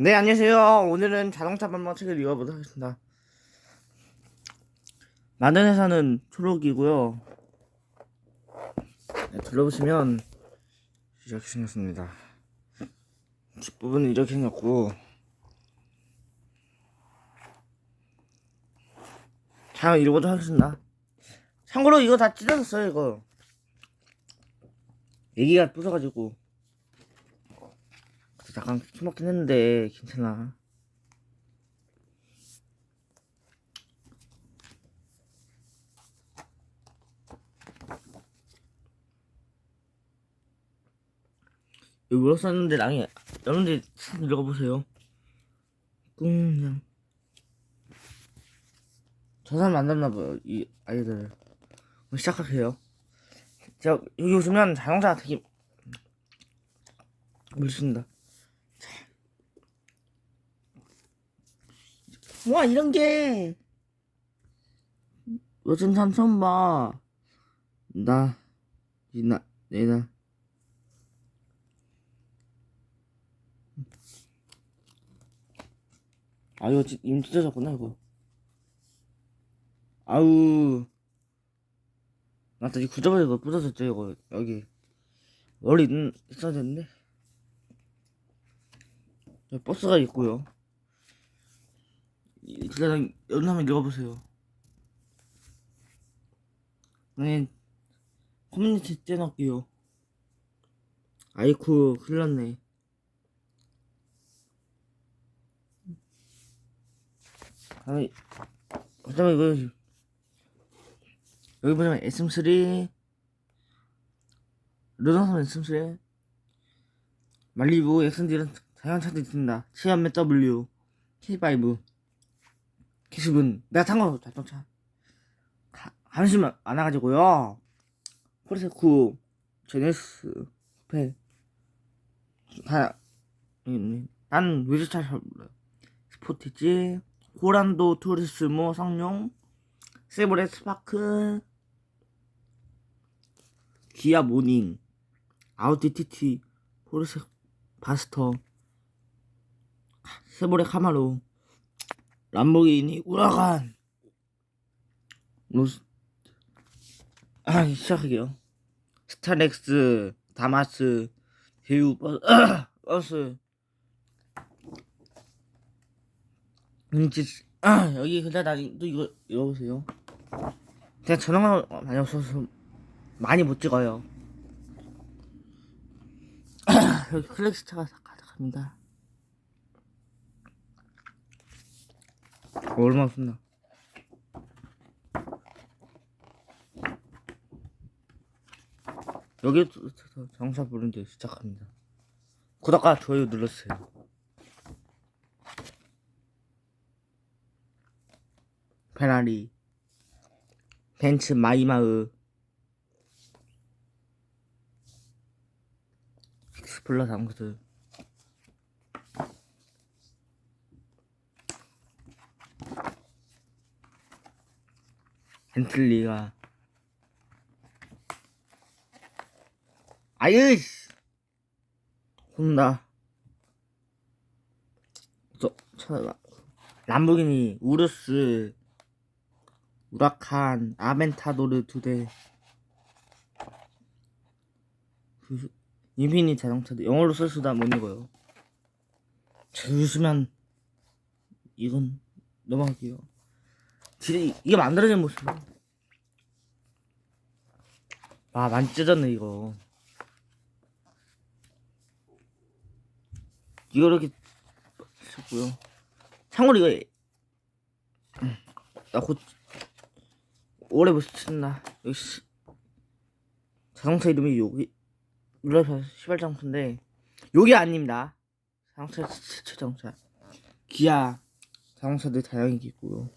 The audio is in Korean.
네, 안녕하세요. 오늘은 자동차 반방 책을 읽어보도록 하겠습니다. 만든 회사는 초록이고요. 네, 둘러보시면 이렇게 생겼습니다. 뒷부분은 이렇게 생겼고 자, 읽어보도록 하겠습니다. 참고로 이거 다 찢어졌어요, 이거. 얘기가 부서가지고 약간 숨막긴 했는데 괜찮아. 여기 썼는데 랑이 여러분들 읽어보세요. 그냥 저 사람 만났나봐요 이 아이들 시작할게요. 제가 여기 오시면 자동차 되게 물습니다. 와 이런 게 요즘 참 처음 봐. 나 이나 내나 아 이거 지- 이미 찢어졌구나 이거. 아우 맞다 이 구조가 이거 부서졌죠 이거 여기 원래 있, 있어야 되는데 버스가 있고요. 이- 그냥 여기 한번 읽어보세요. 네, 커뮤니티 떼놓을게요. 아이쿠, 큰일 났네. 아니, 잠깐만, 이거, 여기 보자면 SM3, 르노선 SM3, 말리부, 엑슨디는 다양한 차도 있습니다. 치안메 W, K5, 기습은 내가 탄거 자동차 한심 많아가지고요. 포르쉐쿠 제네스 쿠페 난 외제차 잘 몰라요. 스포티지 호란도 투리스모 성룡 세브레 스파크 기아 모닝 아우디 TT 포르쉐 바스터 세보레 카마로 람보기니 우라간. 로스. 아 시작할게요. 스타렉스 다마스 대유 버스 버스. 인지 아 여기 근데 나또 이거 읽어보세요. 제가 전화가 많이 없어서 많이 못 찍어요. 여기 클렉스차가 가득합니다 얼마나 쓴다. 여기부터 정사 부른데 시작합니다. 구독과 좋아요 눌러주세요. 페라리, 벤츠 마이마흐, 익스플러 당구들. 벤틀리가. 아유씨! 혼다. 저, 저 람보기니 우르스 우라칸 아벤타도르 두대. 그, 인피니 자동차도 영어로 쓸 수다 못 읽어요. 주시면 이건 넘어갈게요 이- 이게 만들어진 모습. 아, 많이 찢어졌네, 이거. 이거 이렇게 했고요. 참고로 이거 나 곧 오래 못 쓴다. 여기 시- 자동차 이름이 여기 눌러서 시발 자동차인데 여기 아닙니다. 자동차 자동차. 기아 자동차들 다양하게 있고요.